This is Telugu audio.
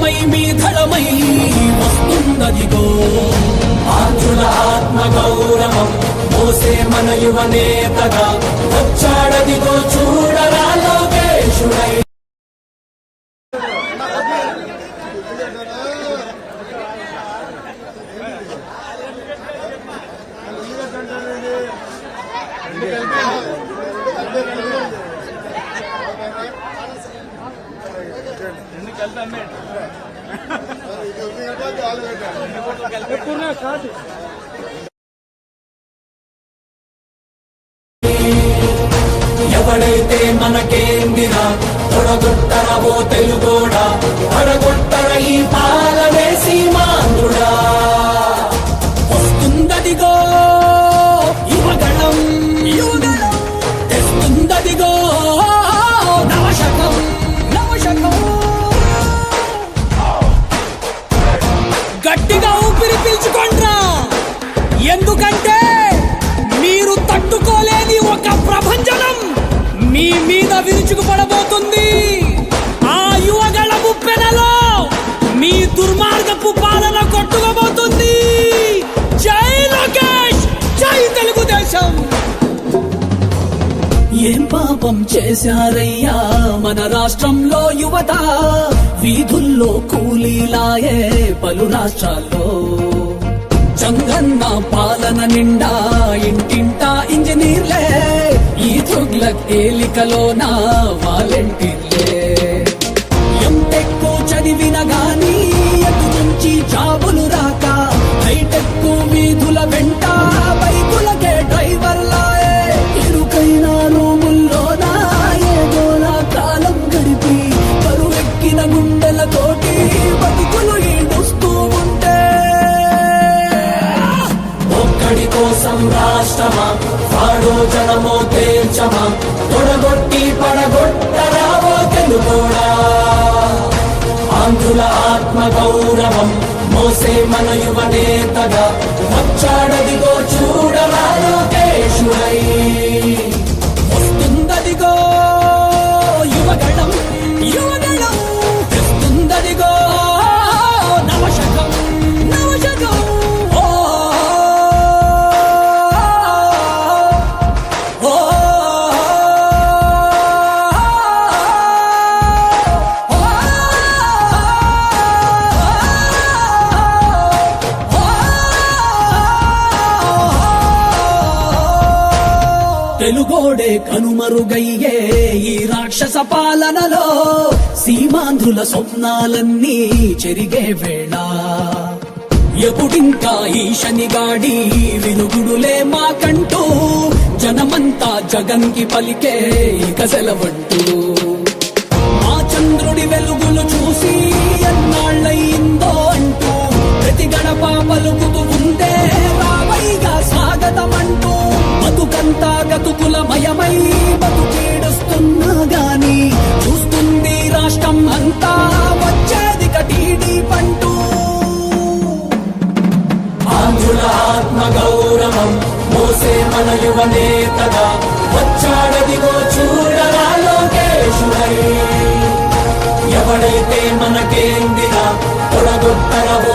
దళమై మీ దళమై వస్తున్నదిగో ఆంధ్రుల ఆత్మ గౌరవం మోసే మన యువ నేతగా వచ్చాడదిగో ఎవడైతే మనకేందిరా? తొడగొట్టరవో తెలుగోడా? తొడగొట్టర ఈ పాలనే సీమాంధ్రుడా మీద విరుచుకుపడబోతుంది. ఆ యువగళ ముప్పెనలో మీ దుర్మార్గపు పాలన కొట్టుకోబోతుంది. జై లోకేష్! జై తెలుగుదేశం! ఏం పాపం చేశారయ్యా? మన రాష్ట్రంలో యువత వీధుల్లో కూలీలాయే పలు రాష్ట్రాల్లో. చంగన్న పాలన నిండా ఇంటింటా ఇంజనీర్లే. ఈ తుగ్లక్ ఏలికలోన వాలంటీర్లే. ఎంటెక్ చదివిన గాని ఎటు నుంచి జాబులు రాక హైటెక్ వీధుల వెంట బైకులకే డ్రైవర్లాయే. ఇరుకైన రూముల్లోన ఏదోలా కాలం గడిపి కరువెక్కిన గుండెలతోటి బతుకులు ఈడుస్తూ ఉంటే. ఒక్కడి కోసం రాష్ట్రమా? వాడో జనమో తేల్చమా? తొడగొట్టి పడగొట్టరావో తెలుగోడా? ఆంధ్రుల ఆత్మ గౌరవం మోసే మన యువ నేతగా వచ్చాడదిగో చూడరా లోకేశుడై. తెలుగోడే కనుమరుగయ్యే ఈ రాక్షస పాలనలో సీమాంధ్రుల స్వప్నాలన్నీ చెరిగే వేళ. ఎప్పుడింకా ఈ శనిగాడి వినుగుడులే మాకంటూ జనమంతా జగన్కి పలికే ఇక సెలవంటూ అంతా వచ్చేది కటీడీ పంటూ. ఆంధ్రుల ఆత్మ గౌరవం మోసే మన యువ నేతగా వచ్చాడదిగో చూడరా లోకేశుడై. ఎవడైతే మనకేందిరా తొడగొట్టరవో